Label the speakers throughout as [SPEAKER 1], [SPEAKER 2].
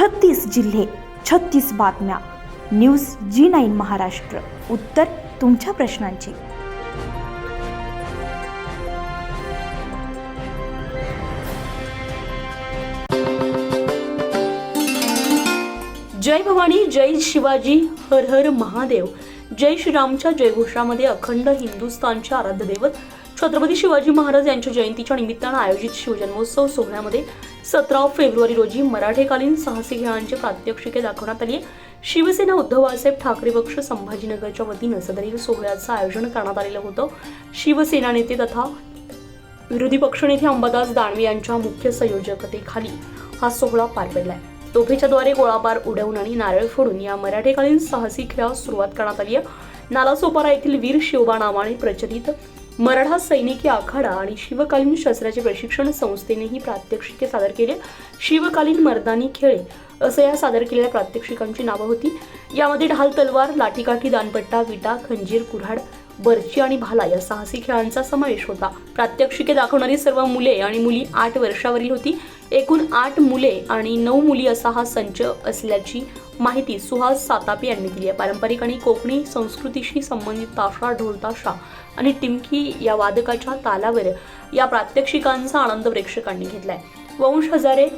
[SPEAKER 1] छत्तीस जिल्हे छत्तीस बातम्या. News G nine Maharashtra. उत्तर तुमच्या प्रश्नांची.
[SPEAKER 2] जय भवानी जय शिवाजी हर हर महादेव. जय श्रीरामच्या जयघोषामध्ये अखंड हिंदुस्थानचे आराध्य दैवत छत्रपती शिवाजी महाराज यांच्या जयंतीच्या निमित्तानं आयोजित शिवजन्मोत्सव सोहळ्यामध्ये सतरा फेब्रुवारी रोजी मराठेकालीन साहसी खेळांची प्रात्यक्षिके दाखवण्यात आली. शिवसेना उद्धव बाळासाहेब ठाकरे पक्ष संभाजीनगरच्या वतीनं सदरील सोहळ्याचं आयोजन करण्यात आलेलं होतं. शिवसेना नेते तथा विरोधी पक्षनेते अंबादास दानवे यांच्या मुख्य संयोजकतेखाली हा सोहळा पार पडलाय. तोफेच्याद्वारे गोळाबार उडवून आणि नारळ फोडून या मराठेकालीन साहसी खेळास सुरुवात करण्यात आली आहे. नालासोपारा येथील वीर शिवबा नावाने प्रचलित मराठा सैनिकी आखाडा आणि शिवकालीन शस्त्राचे प्रशिक्षण संस्थेनेही प्रात्यक्षिके सादर केले. शिवकालीन मर्दानी खेळे असं या सादर केलेल्या प्रात्यक्षिकांची नावं होती. यामध्ये ढाल तलवार लाठीकाठी दानपट्टा विटा खंजीर कुऱ्हाड बर्ची आणि भाला या साहसी खेळांचा समावेश होता. प्रात्यक्षिके दाखवणारी सर्व मुले आणि मुली आठ वर्षावरील होती. एकूण आठ मुले आणि नऊ मुली असा हा संच असल्याची माहिती सुहास सातापे यांनी दिली आहे. पारंपरिक आणि कोकणी संस्कृतीशी संबंधित ताशा ढोलताशा आणि टिमकी या वादकाच्या तालावर या प्रात्यक्षिकांचा आनंद प्रेक्षकांनी घेतला आहे वंश हजारे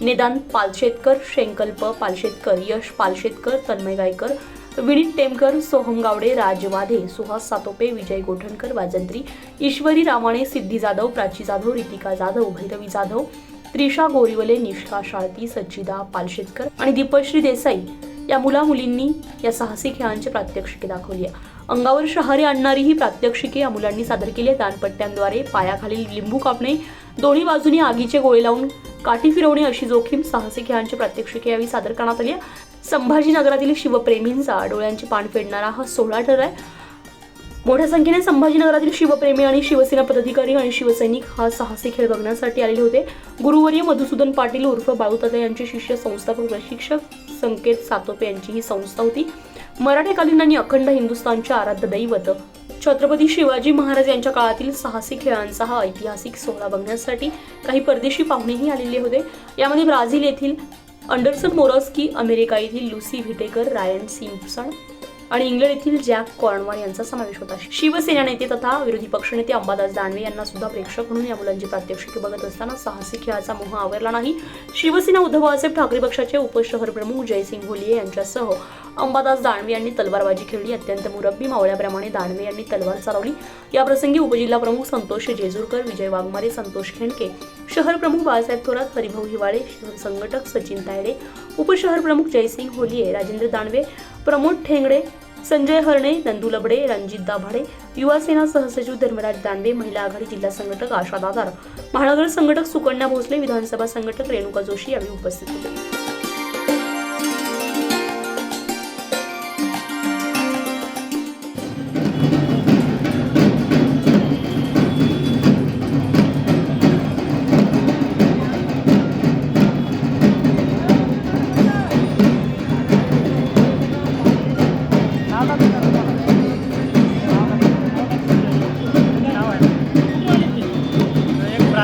[SPEAKER 2] निदान पालशेतकर शेंकल्प पालशेतकर यश पालशेतकर तन्मय गायकर विनीत टेमकर सोहम गावडे राजवाधे सुहास सातोपे विजय गोठणकर वाजंत्री ईश्वरी रामाणे सिद्धी जाधव प्राची जाधव रितिका जाधव भैरवी जाधव त्रिशा गोरिवले निष्ठा शाळती सज्जिदा पालशेतकर आणि दीपश्री देसाई या मुला मुलींनी या साहसी खेळांची प्रात्यक्षिके दाखवली आहे अंगावर शहारे आणणारी ही प्रात्यक्षिके या मुलांनी सादर केली आहे दानपट्ट्यांद्वारे पायाखालील लिंबू कापणे दोन्ही बाजूनी आगीचे गोळे लावून काठी फिरवणे अशी जोखीम साहसी खेळांची प्रात्यक्षिके यावेळी सादर करण्यात आली आहे. संभाजीनगरातील शिवप्रेमींचा डोळ्यांची पाण फेडणारा हा सोहळा आहे मोठ्या संख्येने संभाजीनगरातील शिवप्रेमी आणि शिवसेना पदाधिकारी आणि शिवसैनिक हा साहसी खेळ बघण्यासाठी आलेले होते. गुरुवर्य मधुसूदन पाटील उर्फ बाळूताता यांचे शिष्य संस्थापक प्रशिक्षक संकेत सातोपे यांची ही संस्था होती. मराठेकालीनांनी आणि अखंड हिंदुस्थानचे आराध्य दैवत. छत्रपती शिवाजी महाराज यांच्या काळातील साहसी खेळांचा हा ऐतिहासिक सोहळा बघण्यासाठी काही परदेशी पाहुणेही आलेले होते. यामध्ये ब्राझील येथील अंडरसन मोरस्की अमेरिका येथील लुसी व्हिटेकर रायन सिम्पसन आणि इंग्लंड येथील जॅक कॉर्नवाल यांचा समावेश होता. शिवसेना नेते तथा विरोधी पक्षनेते अंबादास दानवे यांना सुद्धा प्रेक्षक म्हणून या मुलांची प्रात्यक्षिके बघत असताना साहसी खेळाचा मोह आवरला नाही. शिवसेना उद्धव बाळासाहेब ठाकरे पक्षाचे उपशहर प्रमुख जयसिंग होलिये यांच्यासह अंबादास दानवे यांनी तलवारबाजी खेळली. अत्यंत मुरब्बी मावळ्याप्रमाणे दानवे यांनी तलवार चालवली. याप्रसंगी उपजिल्हा प्रमुख संतोष जेजूरकर विजय वाघमारे संतोष खेंडके शहर प्रमुख बाळासाहेब थोरात हरिभाऊ हिवाळे संघटक सचिन तायडे उपशहर प्रमुख जयसिंग होलिये राजेंद्र दानवे प्रमोद ठेंगडे संजय हरणे नंदू लबडे रणजित दाभाडे युवासेना सहसचिव धर्मराज दानवे महिला आघाडी जिल्हा संघटक आशा दादार महानगर संघटक सुकन्या भोसले विधानसभा संघटक रेणुका जोशी यावेळी उपस्थित होते.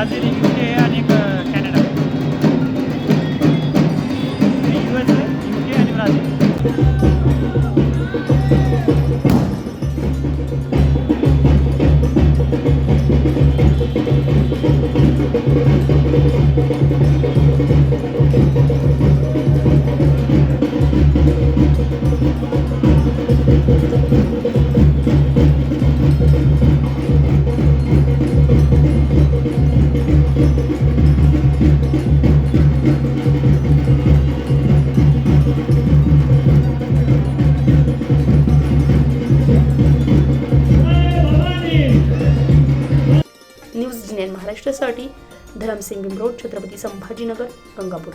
[SPEAKER 3] एक ब्राझील युके आणि एक Canada U S A UK आणि ब्राझील
[SPEAKER 2] महाराष्ट्रासाठी धरमसिंग बिमरोड छत्रपती संभाजीनगर गंगापूर.